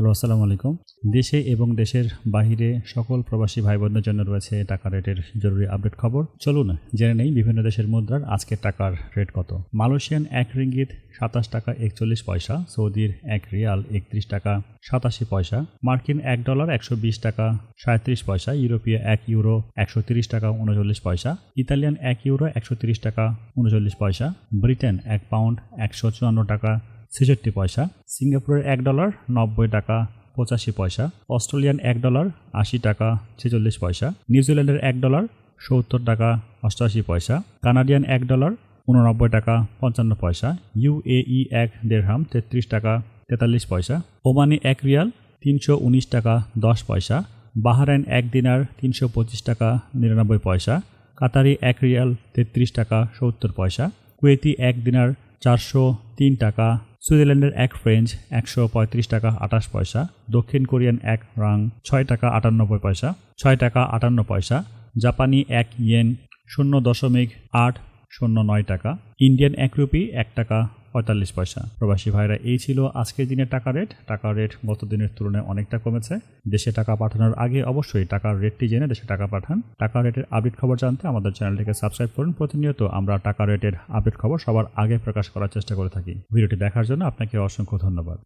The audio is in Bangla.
হ্যালো, আসসালামু আলাইকুম। দেশে এবং দেশের বাহিরে সকল প্রবাসী ভাই বোনদের জন্য রয়েছে টাকা রেটের জরুরি আপডেট খবর। চলুন জেনে নেই বিভিন্ন দেশের মুদ্রার আজকের টাকার রেট কত। মালয়েশিয়ান এক রিঙ্গিত সাতাশ টাকা একচল্লিশ পয়সা, সৌদির এক রিয়াল একত্রিশ টাকা সাতাশি পয়সা, মার্কিন এক ডলার একশো বিশ টাকা সাঁত্রিশ পয়সা, ইউরোপীয় এক ইউরো একশো তিরিশ টাকা উনচল্লিশ পয়সা, ইতালিয়ান এক ইউরো একশো তিরিশ টাকা উনচল্লিশ পয়সা, ব্রিটেন এক পাউন্ড একশো চুয়ান্ন টাকা ছেষট্টি পয়সা, সিঙ্গাপুরের এক ডলার নব্বই টাকা পঁচাশি পয়সা, অস্ট্রেলিয়ান এক ডলার আশি টাকা ছেচল্লিশ পয়সা নিউজিল্যান্ডের এক ডলার সত্তর টাকা অষ্টআশি পয়সা, কানাডিয়ান এক ডলার উননব্বই টাকা পঞ্চান্ন পয়সা ইউএই এক দেড়হাম তেত্রিশ টাকা তেতাল্লিশ পয়সা, ওমানি এক রিয়াল তিনশো উনিশ টাকা দশ পয়সা, বাহারাইন এক দিনার তিনশো পঁচিশ টাকা নিরানব্বই পয়সা, কাতারি এক রিয়াল তেত্রিশ টাকা সত্তর পয়সা, কুয়েতি এক দিনার চারশো তিন টাকা সুইজারল্যান্ডের এক ফ্রেঞ্চ একশো পঁয়ত্রিশ টাকা আঠাশ পয়সা, দক্ষিণ কোরিয়ান এক রাং ছয় টাকা আটানব্বই পয়সা, ছয় টাকা আটান্ন পয়সা, জাপানি এক ইয়েন শূন্য দশমিক আট শূন্য নয় টাকা, ইন্ডিয়ান এক রুপি এক টাকা পঁয়তাল্লিশ পয়সা। প্রবাসী ভাইরা, এই ছিল আজকের দিনের টাকা রেট। টাকার রেট গত দিনের তুলনায় অনেকটা কমেছে। দেশে টাকা পাঠানোর আগে অবশ্যই টাকার রেটটি জেনে দেশে টাকা পাঠান। টাকা রেটের আপডেট খবর জানতে আমাদের চ্যানেলটিকে সাবস্ক্রাইব করুন। প্রতিনিয়ত আমরা টাকা রেটের আপডেট খবর সবার আগে প্রকাশ করার চেষ্টা করে থাকি। ভিডিওটি দেখার জন্য আপনাকে অসংখ্য ধন্যবাদ।